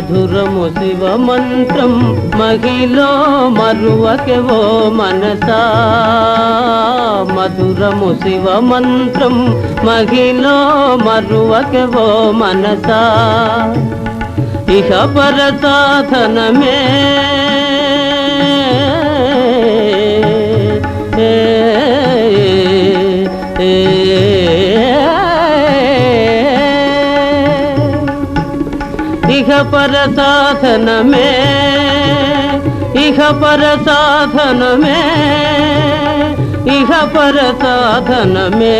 మధురము శివ మంత్రం మహిలో మరువకెవో మనసా. మధురము శివ మంత్రం మహిలో మరువకెవో మనసా. ఇహ పర సాధనమే పర సాధనమే ఇహ పర సాధనమే ఇహ పర సాధనమే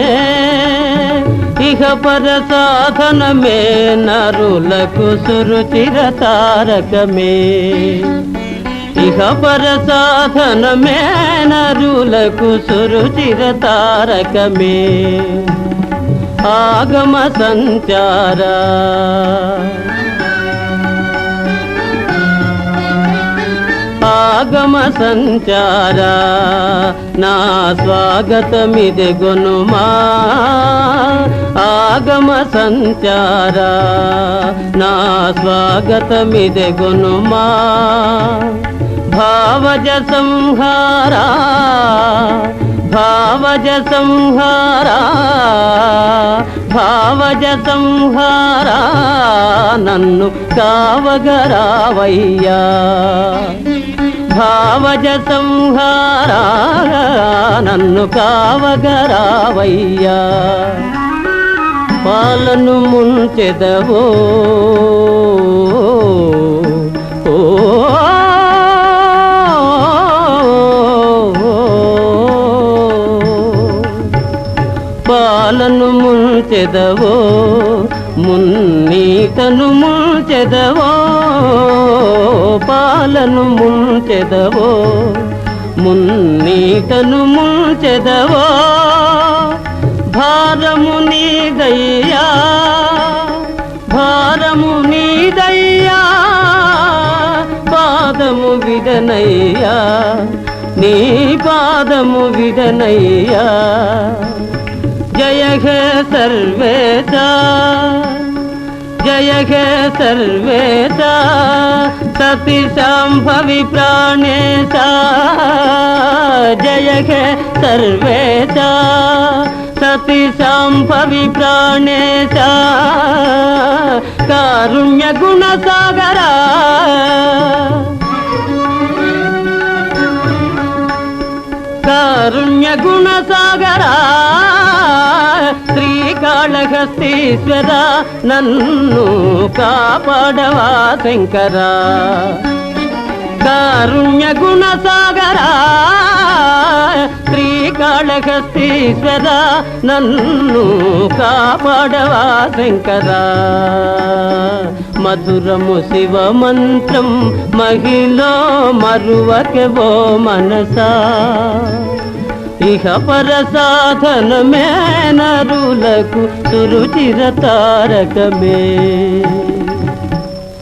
ఇహ పర సాధనమే నరులకు సురుచిర తారకమే. ఇహ పర సాధనమే నరులకు సురుచిర తారకమే. ఆగమ సంచారా ఆగమ సంచారా? నా స్వాగతమిది గొనుమా? ఆగమ సంచారా? నా స్వాగతమిది గొనుమా? భావజ సంహారా? భావజ సంహారా? భావజ సంహారా? నన్ను కావగరావయ్యా భావజ సంహారా నన్ను కావగరావయ్యా. పాలను ముంచెదవో. పాలను ముంచెదవో. మున్నీతను ముంచెదవో. పాలను ము ముంచెదవో మున్నీటను ముంచెదవో భారము నీదయ్యా భారము నీదయ్యా పాదము విడనయ్యా నీ పాదము విడనయ్యా. జయ సర్వేదా సర్వేశ జయ హే సర్వేశ సతి సంభవి ప్రాణేశ జయ హే సర్వేశ సతి సంభవి కాళహస్తీశ్వర నన్ను కాపాడవా శంకర. కారుణ్య గుణ సాగరా శ్రీకాళహస్తీశ్వర నన్ను కాపాడవా శంకర. మధురము శివ మంత్రం మహిళ మరువకెవో మనసా. ఇహ పర సాధనమే నరులకు సురుచిర తారకమే.